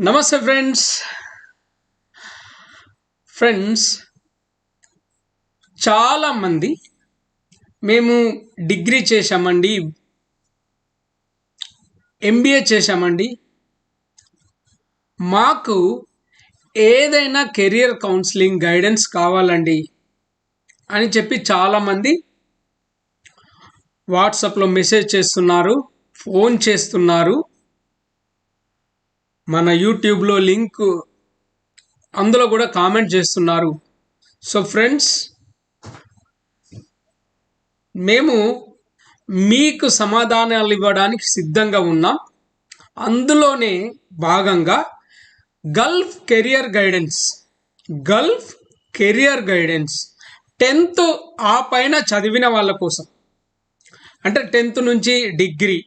నమస్తే friends. Friends చాలామంది మేము డిగ్రీ చేశామండి ఎంబీఏ చేశామండి. మాకు ఏదైనా కెరియర్ కౌన్సిలింగ్ గైడెన్స్ కావాలండి అని చెప్పి చాలామంది వాట్సాప్లో మెసేజ్ చేస్తున్నారు ఫోన్ చేస్తున్నారు. మన యూట్యూబ్లో లింక్ అందులో కూడా కామెంట్ చేస్తున్నారు. సో ఫ్రెండ్స్ మేము మీకు సమాధానాలు ఇవ్వడానికి సిద్ధంగా ఉన్నాం. అందులోనే భాగంగా Gulf career guidance Gulf career guidance tenth ఆ పైన చదివిన వాళ్ళ కోసం. అంటే టెన్త్ నుంచి డిగ్రీ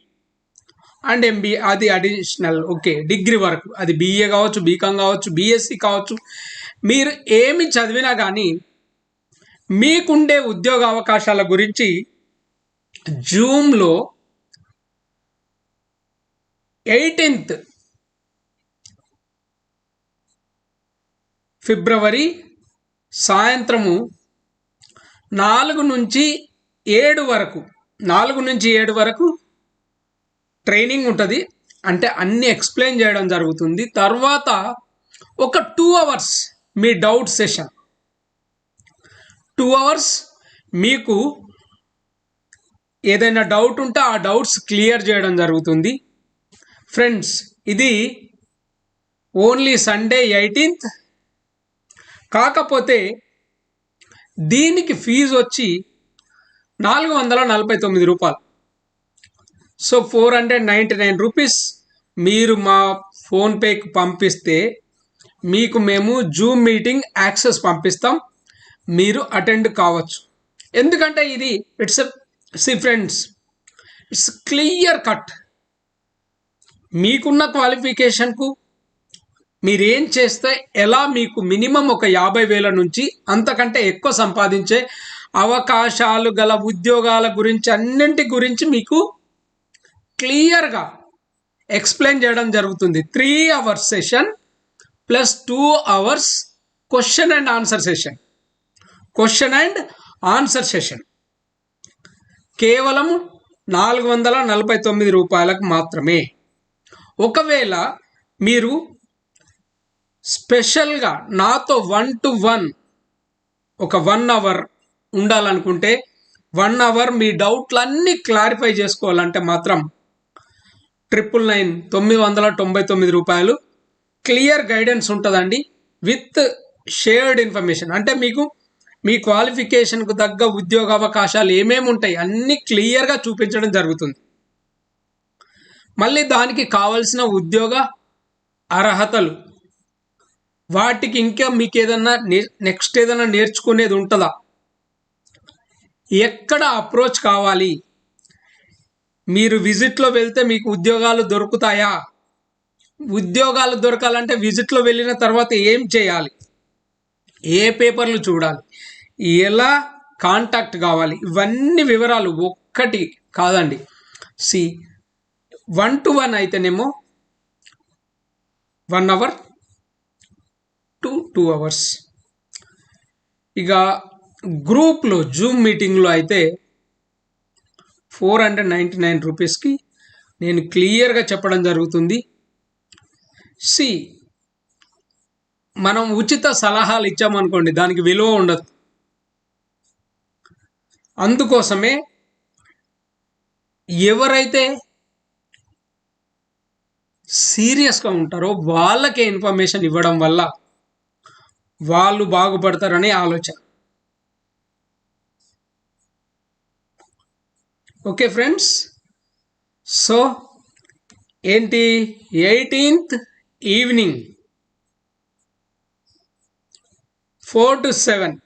అండ్ ఎంబీఏ అది అడిషనల్ ఓకే డిగ్రీ వరకు. అది బీఏ కావచ్చు బీకామ్ కావచ్చు బీఎస్సీ కావచ్చు. మీరు ఏమి చదివినా కానీ మీకుండే ఉద్యోగ అవకాశాల గురించి జూమ్లో ఎయిటీన్త్ ఫిబ్రవరి సాయంత్రము నాలుగు నుంచి ఏడు వరకు నాలుగు నుంచి ఏడు వరకు ట్రైనింగ్ ఉంటుంది. అంటే అన్ని ఎక్స్ప్లెయిన్ చేయడం జరుగుతుంది. తర్వాత ఒక టూ అవర్స్ మీ డౌట్ సెషన్. టూ అవర్స్ మీకు ఏదైనా డౌట్ ఉంటే ఆ డౌట్స్ క్లియర్ చేయడం జరుగుతుంది. ఫ్రెండ్స్ ఇది ఓన్లీ సండే ఎయిటీన్త్. కాకపోతే దీనికి ఫీజు వచ్చి నాలుగు వందల నలభై తొమ్మిది రూపాయలు. So four hundred ninety nine rupees మీరు మా ఫోన్పేకి పంపిస్తే మీకు మేము జూమ్ మీటింగ్ యాక్సెస్ పంపిస్తాం. మీరు అటెండ్ కావచ్చు. ఎందుకంటే ఇది it's see friends it's clear cut మీకున్న క్వాలిఫికేషన్కు మీరేం చేస్తే ఎలా మీకు మినిమం ఒక యాభై వేల నుంచి అంతకంటే ఎక్కువ సంపాదించే అవకాశాలు గల ఉద్యోగాల గురించి అన్నింటి గురించి మీకు క్లియర్గా ఎక్స్ప్లెయిన్ చేయడం జరుగుతుంది. Three hours session plus two hours question and answer session. Question and answer session. కేవలం నాలుగు వందల నలభై తొమ్మిది రూపాయలకు మాత్రమే. ఒకవేళ మీరు స్పెషల్గా నాతో వన్ టు వన్ ఒక వన్ అవర్ ఉండాలనుకుంటే వన్ అవర్ మీ డౌట్లన్నీ క్లారిఫై చేసుకోవాలంటే మాత్రం ట్రిపుల్ నైన్ తొమ్మిది వందల తొంభై తొమ్మిది రూపాయలు. క్లియర్ గైడెన్స్ ఉంటుందండి. విత్ షేర్డ్ ఇన్ఫర్మేషన్ అంటే మీకు మీ క్వాలిఫికేషన్కు తగ్గ ఉద్యోగ అవకాశాలు ఏమేమి ఉంటాయి అన్నీ క్లియర్గా చూపించడం జరుగుతుంది. మళ్ళీ దానికి కావలసిన ఉద్యోగ అర్హతలు. వాటికి ఇంకా మీకు ఏదన్నా నెక్స్ట్ ఏదైనా నేర్చుకునేది ఉంటుందా? ఎక్కడ అప్రోచ్ కావాలి? మీరు విజిట్లో వెళ్తే మీకు ఉద్యోగాలు దొరుకుతాయా? ఉద్యోగాలు దొరకాలంటే విజిట్లో వెళ్ళిన తర్వాత ఏం చేయాలి? ఏ పేపర్లు చూడాలి? ఎలా కాంటాక్ట్ కావాలి? ఇవన్నీ వివరాలు ఒక్కటి కాదండి. సి వన్ టు వన్ అయితేనేమో one hour to two hours ఇక గ్రూప్లో జూమ్ మీటింగ్లో అయితే ఫోర్ హండ్రెడ్ నైంటీ నైన్ రూపీస్కి నేను క్లియర్గా చెప్పడం జరుగుతుంది. సి మనం ఉచిత సలహాలు ఇచ్చామనుకోండి దానికి విలువ ఉండదు. అందుకోసమే ఎవరైతే సీరియస్గా ఉంటారో వాళ్ళకే ఇన్ఫర్మేషన్ ఇవ్వడం వల్ల వాళ్ళు బాగుపడతారనే ఆలోచన. ఓకే ఫ్రెండ్స్ సో ఏంటి? Eighteenth evening four to seven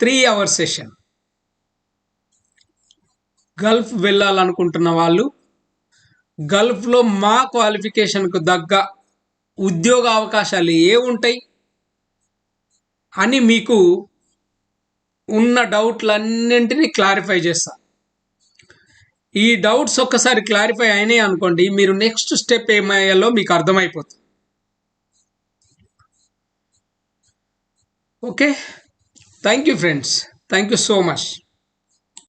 three hour session Gulf వెళ్ళాలనుకుంటున్న వాళ్ళు గల్ఫ్లో మా క్వాలిఫికేషన్కు తగ్గ ఉద్యోగ అవకాశాలు ఏ ఉంటాయి అని మీకు ఉన్న డౌట్లన్నింటినీ క్లారిఫై చేస్తాను ఈ డౌట్స్ ఒక్కసారి క్లారిఫై అయినాయి అనుకోండి మీరు నెక్స్ట్ స్టెప్ ఏమయ్యాలో మీకు అర్థమైపోతుంది. Okay thank you friends thank you so much